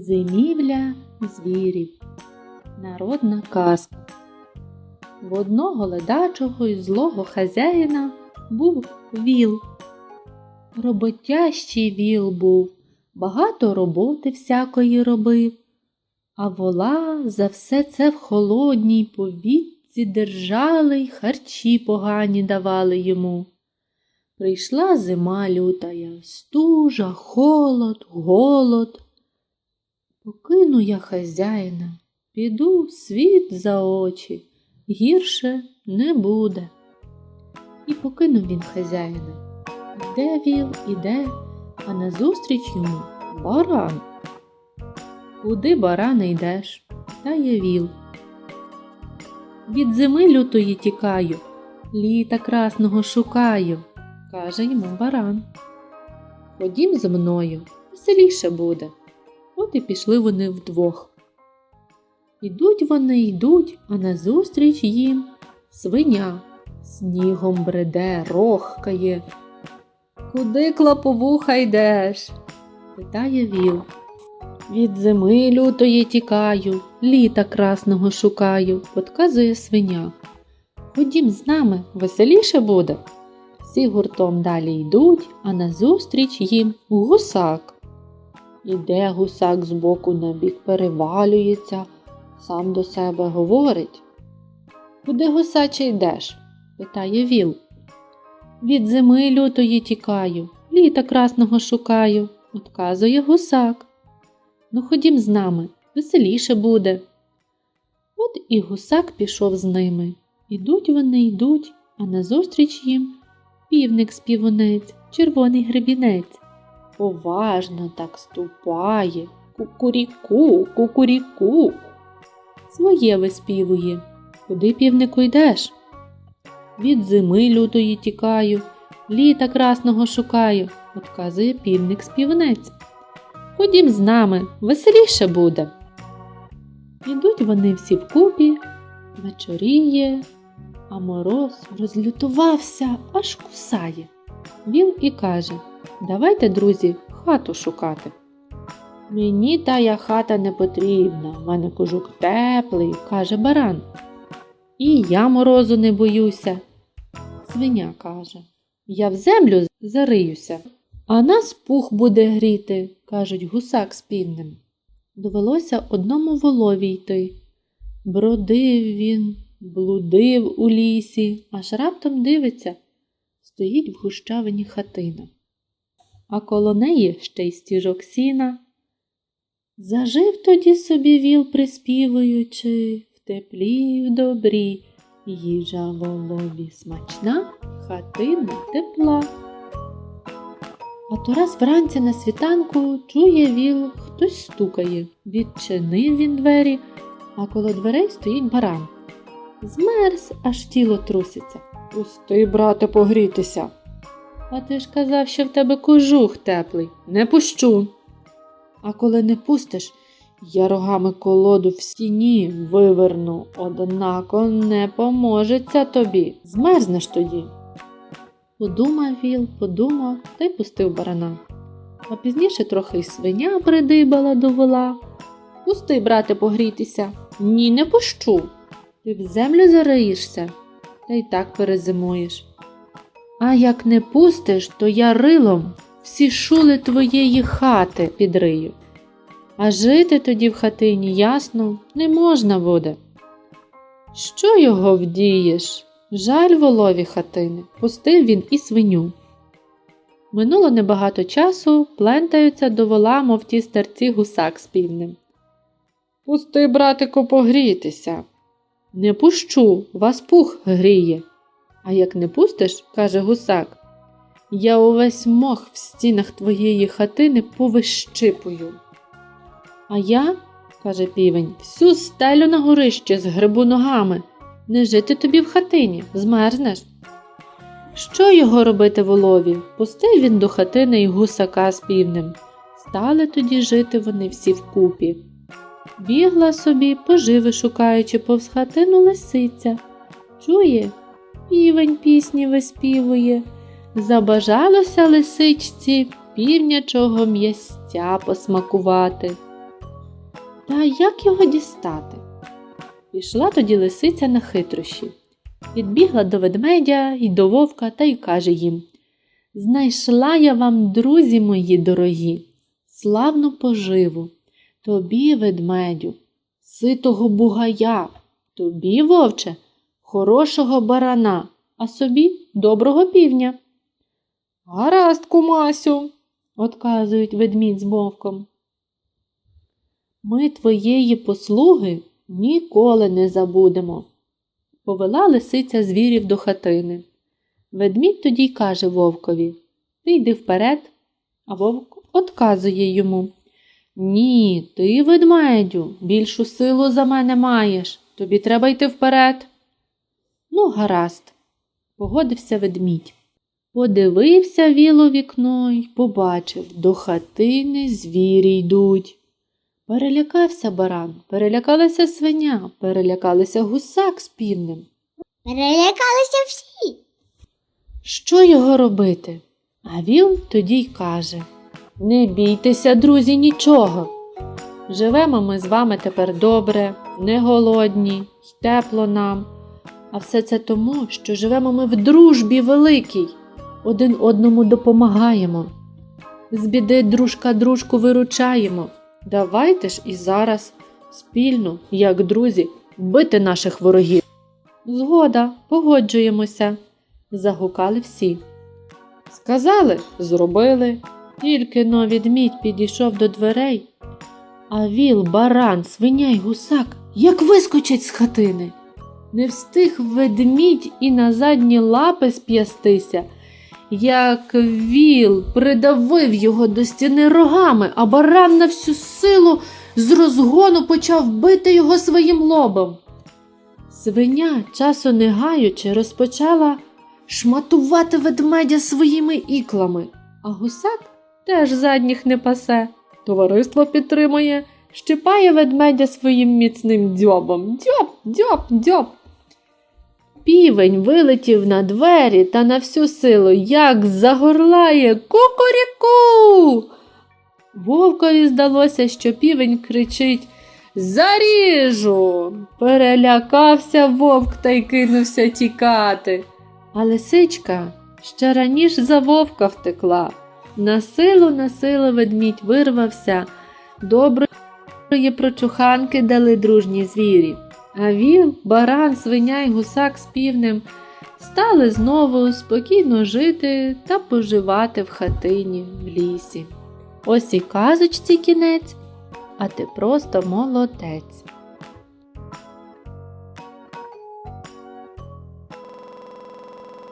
Зимівля звірів. Народна казка. В одного ледачого і злого хазяїна був віл. Роботящий віл був, багато роботи всякої робив, а вола за все це в холодній повітці держали й харчі погані давали йому. Прийшла зима лютая, стужа, холод, голод. Покину я хазяїна, піду в світ за очі, гірше не буде. І покинув він хазяїна. Іде віл, іде, а назустріч йому баран. Куди баране йдеш? Та є віл. Від зими лютої тікаю, літа красного шукаю, каже йому баран. Ходім зі мною, веселіше буде. І пішли вони вдвох. Ідуть вони, йдуть, а назустріч їм свиня снігом бреде, рохкає. Куди клоповуха йдеш? питає віл. Від зими лютої тікаю, літа красного шукаю, подказує свиня. Ходім з нами, веселіше буде. Всі гуртом далі йдуть, а назустріч їм гусак. Іде гусак збоку на бік перевалюється, сам до себе говорить. Куди гусаче йдеш? питає віл. Від зими лютої тікаю, літа красного шукаю, отказує гусак. Ну, ходім з нами, веселіше буде. От і гусак пішов з ними. Ідуть вони йдуть, а назустріч їм півник співунець, червоний гребінець. Поважно так ступає, кукуріку, кукуріку. Своє виспівує. Куди півнику йдеш? Від зими лютої тікаю, літа красного шукаю, отказує півник співнець. Ходім з нами, веселіше буде. Ідуть вони всі вкупі, вечоріє, а мороз розлютувався, аж кусає. Він і каже Давайте, друзі, хату шукати. Мені тая хата не потрібна, в мене кожух теплий, каже баран. І я морозу не боюся. Свиня каже, я в землю зариюся, а нас пух буде гріти, кажуть гусак з півнем. Довелося одному волові йти. Бродив він, блудив у лісі, аж раптом дивиться, стоїть в гущавині хатина, а коло неї ще й стіжок сіна. Зажив тоді собі віл, приспівуючи, в теплі й в добрі, їжа волові смачна, хатина тепла. А то раз вранці на світанку чує віл, хтось стукає. Відчинив він двері, а коло дверей стоїть баран. Змерз, аж тіло труситься. Пусти, брате, погрітися. А ти ж казав, що в тебе кожух теплий. Не пущу. А коли не пустиш, я рогами колоду в стіні виверну, однако не поможеться тобі. Змерзнеш тоді. Подумав віл, подумав та й пустив барана. А пізніше трохи й свиня придибала до вола. Пусти, брате, погрітися. Ні, не пущу. Ти в землю зариєшся та й так перезимуєш. А як не пустиш, то я рилом всі шули твоєї хати підрию. А жити тоді в хатині, ясно, не можна буде. Що його вдієш? Жаль волові хатини, пустив він і свиню. Минуло небагато часу, плентаються до вола, мов ті старці гусак з півнем. Пусти, братику, погрітися. Не пущу, вас пух гріє. А як не пустиш, каже гусак, я увесь мох в стінах твоєї хатини повищипую. А я, каже півень, всю стелю на горище з грибу ногами. Не жити тобі в хатині, змерзнеш. Що його робити волові? Пустив він до хатини й гусака з півнем. Стали тоді жити вони всі вкупі. Бігла собі, поживи шукаючи повз хатину лисиця. Чує, півень пісні виспівує. Забажалося лисичці півнячого м'ясця посмакувати. Та як його дістати? Пішла тоді лисиця на хитрощі. Підбігла до ведмедя і до вовка та й каже їм Знайшла я вам, друзі мої дорогі, славну поживу, тобі, ведмедю, ситого бугая, тобі, вовче, хорошого барана, а собі доброго півня. Гаразд, кумасю, отказують ведмідь з вовком. Ми твоєї послуги ніколи не забудемо. Повела лисиця звірів до хатини. Ведмідь тоді каже вовкові Ти йди вперед, а вовк отказує йому. Ні, ти, ведмедю, більшу силу за мене маєш. Тобі треба йти вперед. Ну, гаразд, погодився ведмідь. Подивився віл у вікно й побачив, до хатини звірі йдуть. Перелякався баран, перелякалася свиня, перелякалися гусак з півнем. Перелякалися всі. Що його робити? А віл тоді й каже Не бійтеся, друзі, нічого. Живемо ми з вами тепер добре, не голодні, й тепло нам. А все це тому, що живемо ми в дружбі великій, один одному допомагаємо. З біди дружка дружку виручаємо. Давайте ж і зараз спільно, як друзі, бити наших ворогів. Згода, погоджуємося загукали всі. Сказали, зробили. Тільки но відмідь підійшов до дверей, а віл, баран, свиня й гусак як вискочать з хатини. Не встиг ведмідь і на задні лапи сп'ястися, як віл придавив його до стіни рогами, а баран на всю силу з розгону почав бити його своїм лобом. Свиня, часу не гаючи, розпочала шматувати ведмедя своїми іклами, а гусак теж задніх не пасе. Товариство підтримує, щипає ведмедя своїм міцним дзьобом. Дзьоб, дзьоб, дзьоб. Півень вилетів на двері та на всю силу, як загорлає кукуріку. Вовкові здалося, що півень кричить Заріжу. Перелякався вовк та й кинувся тікати. А лисичка ще раніше за вовка втекла. На силу, на силу ведмідь вирвався, доброї прочуханки дали дружні звірі. А віл, баран, свиня й гусак з півнем стали знову спокійно жити та поживати в хатині в лісі. Ось і казочці кінець, а ти просто молодець.